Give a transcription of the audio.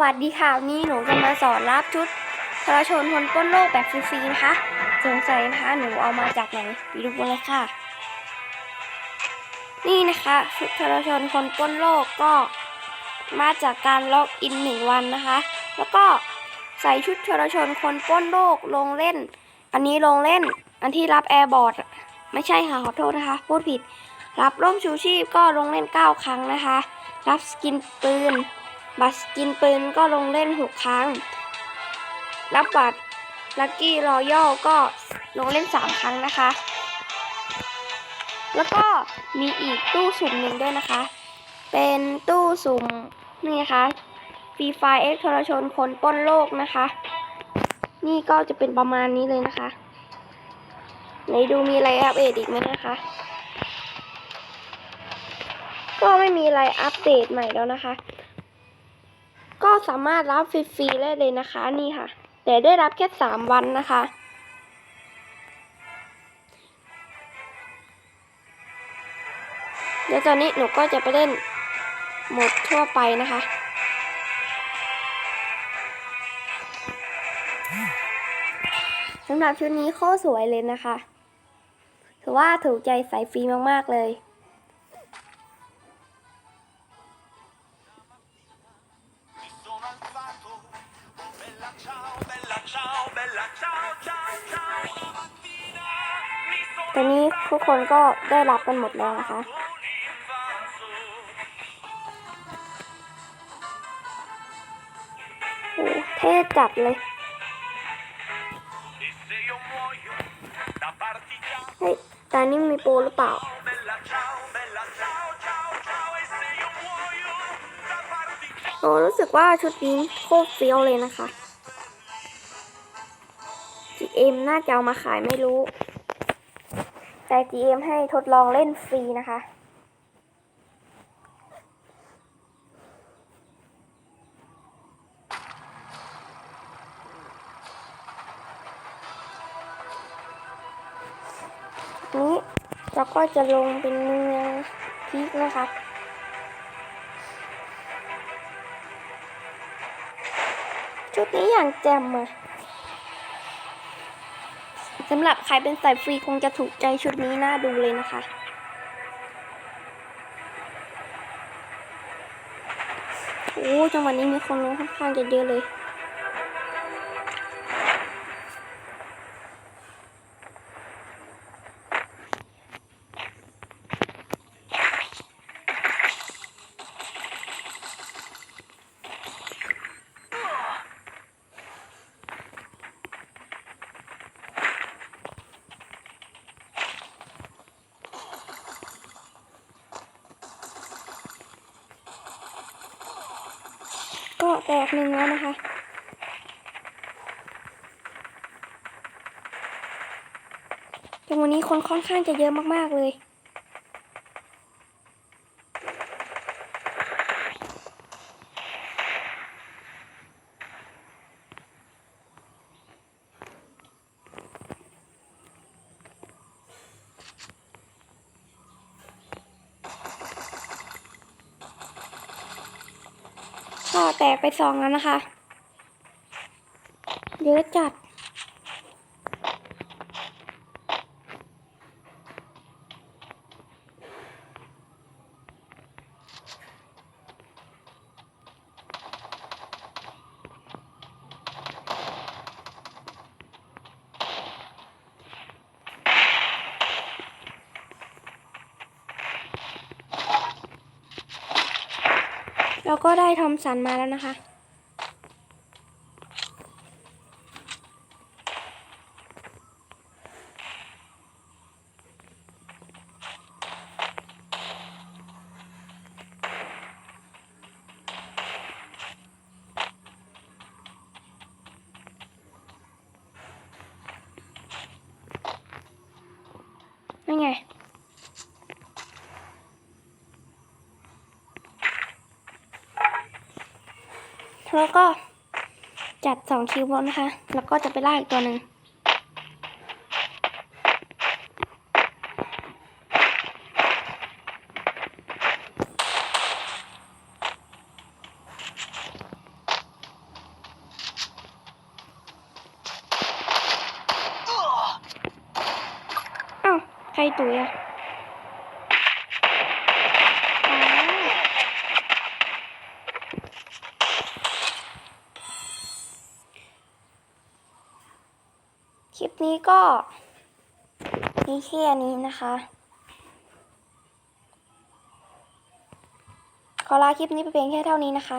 สวัสดีค่ะวันนี้หนูจะมาสอนรับชุดทรชนคนป้นโลกแบบฟรีๆนะคะสงสัยนะคะหนูเอามาจากไหนไปดูกันเลยค่ะ นี่นะคะชุดทรชนคนป้นโลกก็มาจากการล็อกอินหนึ่งวันนะคะ แล้วก็ใส่ชุดทรชนคนป้นโลกลงเล่น อันนี้ลงเล่น อันที่รับแอร์บอร์ดไม่ใช่ค่ะขอโทษนะคะพูดผิด รับร่มชูชีพก็ลงเล่น 9 ครั้งนะคะ รับสกินปืน บัตรสกินปืนก็ลงเล่น 6 ครั้ง รับบัตรลัคกี้รอยัลก็ลงเล่น 3 ครั้งนะคะ แล้วก็มีอีกตู้สุ่มหนึ่งด้วยนะคะ เป็นตู้สุ่มนี่นะคะฟรีไฟเอ็กโทรชนคนปล้นโลกนะคะ นี่ก็จะเป็นประมาณนี้เลยนะคะไหนดูมีอะไรอัปเดตอีกไหมนะคะ ก็ไม่มีอะไรอัปเดตใหม่แล้วนะคะ ก็สามารถรับฟรีๆได้เลยนะคะนี่ค่ะ แต่ได้รับแค่สามวันนะคะ เดี๋ยวตอนนี้หนูก็จะไปเล่นหมดทั่วไปนะคะสำหรับชุดนี้โคตรสวยเลยนะคะ ถือว่าถูกใจสายฟรีมากๆเลย อนนี้ทุกคนก็ได้รับกันหมดแล้วนะคะ โอ้เท่จัดเลย เฮ้ยตอนนี้มีโปรหรือเปล่าโอ้รู้สึกว่าชุดนี้โคตรเฟี้ยวเลยนะคะ GM น่าจะเอามาขายไม่รู้ แต่ GM ให้ทดลองเล่นฟรีนะคะ นี้เราก็จะลงเป็นเมืองพีคนะคะชุดนี้อย่างแจ่มอะ สำหรับใครเป็นสายฟรีคงจะถูกใจชุดนี้น่าดูเลยนะคะ โอ้จังหวะนี้มีคนลงค่อนข้างจะเยอะเลย ก็แตกหนึ่งแล้วนะคะจังหวะนี้คนค่อนข้างจะเยอะมากๆเลย ก็แตกไปสองแล้วนะคะ เยอะจัด เราก็ได้ทอมสันมาแล้วนะคะ แล้วก็จัดสองคิวบอลนะคะ แล้วก็จะไปล่าอีกตัวหนึ่งใครตุ๋ยอะ นี้ก็มีแค่นี้นะคะ ขอลาคลิปนี้ไปเพียงแค่เท่านี้นะคะ